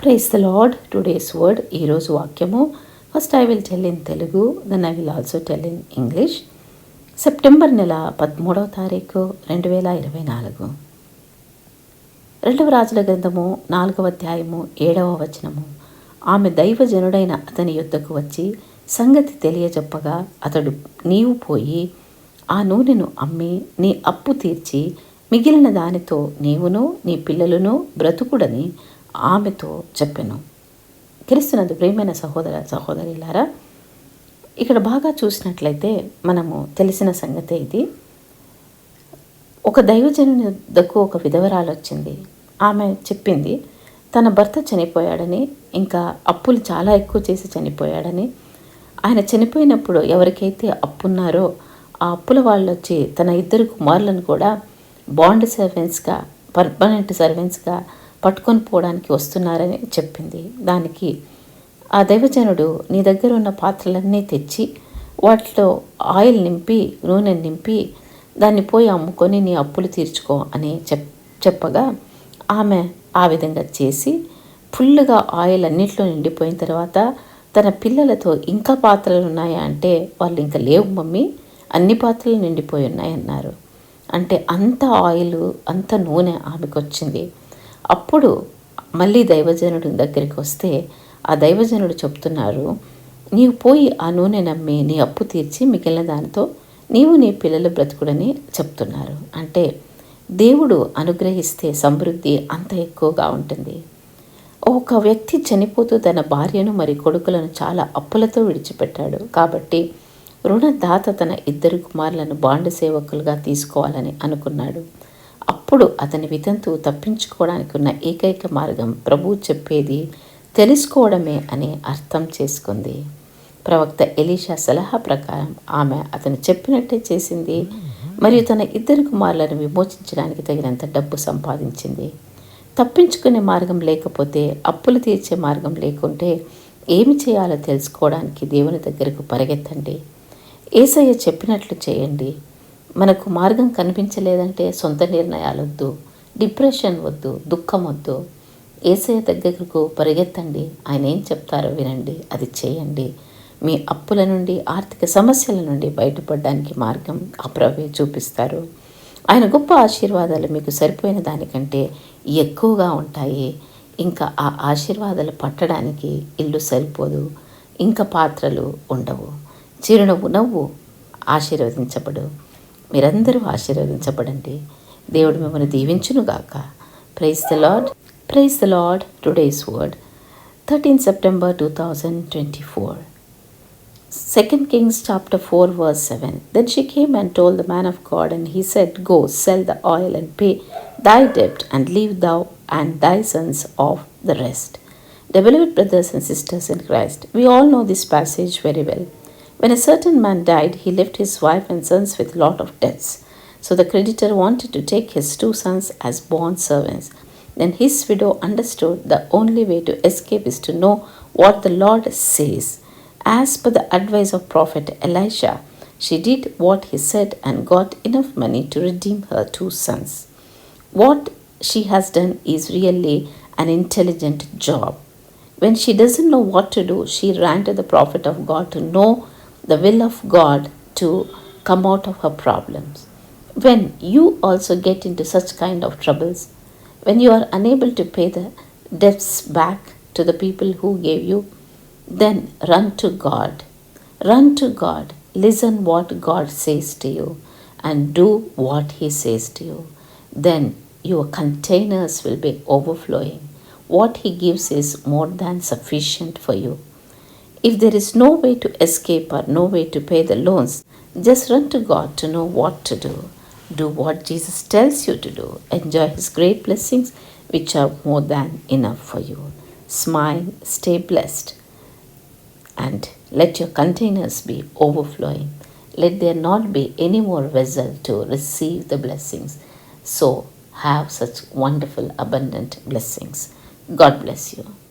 Praise the lord today's word ఈరోజు వాక్యము. First I will tell in Telugu then I will also tell in English September నెల పదమూడవ తారీఖు రెండు వేల ఇరవై నాలుగు. రెండవ రాజుల గ్రంథము నాలుగవ అధ్యాయము ఏడవ వచనము. ఆమె దైవజనుడైన అతని యుద్ధకు వచ్చి సంగతి తెలియజెప్పగా అతడు నీవు పోయి ఆ నూనెను అమ్మి నీ అప్పు తీర్చి మిగిలిన దానితో నీవును నీ పిల్లలను బ్రతుకుడని ఆమెతో చెప్పాను క్రీస్తునందు ప్రియమైన సహోదర సహోదరిలారా ఇక్కడ బాగా చూసినట్లయితే మనము తెలిసిన సంగతే ఇది. ఒక దైవజనుని దగ్గు ఒక విధవరాలు వచ్చింది. ఆమె చెప్పింది తన భర్త చనిపోయాడని ఇంకా అప్పులు చాలా ఎక్కువ చేసి చనిపోయాడని. ఆయన చనిపోయినప్పుడు ఎవరికైతే అప్పున్నారో ఆ అప్పుల వాళ్ళు వచ్చి తన ఇద్దరు కుమారులను కూడా బాండ్ సర్వెంట్స్గా పర్మనెంట్ సర్వెంట్స్గా పట్టుకొని పోవడానికి వస్తున్నారని చెప్పింది. దానికి ఆ దైవజనుడు నీ దగ్గర ఉన్న పాత్రలన్నీ తెచ్చి వాటిలో ఆయిల్ నింపి నూనె నింపి దాన్ని పోయి అమ్ముకొని నీ అప్పులు తీర్చుకో అని చెప్ చెప్పగా ఆమె ఆ విధంగా చేసి ఫుల్గా ఆయిల్ అన్నిట్లో నిండిపోయిన తర్వాత తన పిల్లలతో ఇంకా పాత్రలు ఉన్నాయా అంటే వాళ్ళు ఇంకా లేవు మమ్మీ అన్ని పాత్రలు నిండిపోయి ఉన్నాయన్నారు అంటే అంత ఆయిల్ అంత నూనె ఆమెకు వచ్చింది అప్పుడు మళ్ళీ దైవజనుడి దగ్గరికి వస్తే ఆ దైవజనుడు చెప్తున్నారు నీవు పోయి ఆ నూనె నమ్మి నీ అప్పు తీర్చి మిగిలిన దానితో నీవు నీ పిల్లలు బ్రతుకుడని చెప్తున్నారు. అంటే దేవుడు అనుగ్రహిస్తే సమృద్ధి అంత ఎక్కువగా ఉంటుంది. ఒక వ్యక్తి చనిపోతూ తన భార్యను మరి కొడుకులను చాలా అప్పులతో విడిచిపెట్టాడు. కాబట్టి రుణదాత తన ఇద్దరు కుమారులను బాండ్ సేవకులుగా తీసుకోవాలని అనుకున్నాడు. అప్పుడు అతని వితంతు తప్పించుకోవడానికి ఉన్న ఏకైక మార్గం ప్రభు చెప్పేది తెలుసుకోవడమే అని అర్థం చేసుకుంది. ప్రవక్త ఎలీషా సలహా ప్రకారం ఆమె అతను చెప్పినట్టే చేసింది. మరియు తన ఇద్దరు కుమారులను విమోచించడానికి తగినంత డబ్బు సంపాదించింది. తప్పించుకునే మార్గం లేకపోతే అప్పులు తీర్చే మార్గం లేకుంటే ఏమి చేయాలో తెలుసుకోవడానికి దేవుని దగ్గరకు పరిగెత్తండి. ఏసయ్య చెప్పినట్లు చేయండి. మనకు మార్గం కనిపించలేదంటే సొంత నిర్ణయాలు వద్దు డిప్రెషన్ వద్దు దుఃఖం వద్దు. ఏసయ దగ్గరకు పరిగెత్తండి ఆయన ఏం చెప్తారో వినండి అది చేయండి. మీ అప్పుల నుండి ఆర్థిక సమస్యల నుండి బయటపడడానికి మార్గం అప్రవే చూపిస్తారు. ఆయన గొప్ప ఆశీర్వాదాలు మీకు సరిపోయిన దానికంటే ఎక్కువగా ఉంటాయి. ఇంకా ఆ ఆశీర్వాదాలు పట్టడానికి ఇల్లు సరిపోదు ఇంకా పాత్రలు ఉండవు. చిరునవ్వు నవ్వు ఆశీర్వదించబడు. మీరందరూ ఆశీర్వదించబడండి దేవుడు మిమ్మల్ని దీవించునుగాక praise the lord praise the lord today's word thirteen September two thousand twenty four Second Kings chapter 4 verse 7. Then she came and told the man of God, and he said, Go, sell the oil and pay thy debt, and leave thou and thy sons of the rest. Dear beloved brothers and sisters in Christ, we all know this passage very well. When a certain man died, he left his wife and sons with a lot of debts. So the creditor wanted to take his two sons as bond servants. Then his widow understood the only way to escape is to know what the Lord says. As per the advice of Prophet Elisha, she did what he said and got enough money to redeem her two sons. What she has done is really an intelligent job. When she doesn't know what to do, she ran to the prophet of God to know the will of God to come out of her problems. When you also get into such kind of troubles, when you are unable to pay the debts back to the people who gave you, then run to God. Run to God. Listen what God says to you and do what He says to you. Then your containers will be overflowing. What He gives is more than sufficient for you. If there is no way to escape or no way to pay the loans, just run to God to know what to do. Do what Jesus tells you to do. Enjoy His great blessings, which are more than enough for you. Smile, stay blessed, and let your containers be overflowing. Let there not be any more vessel to receive the blessings. So, have such wonderful, abundant blessings. God bless you.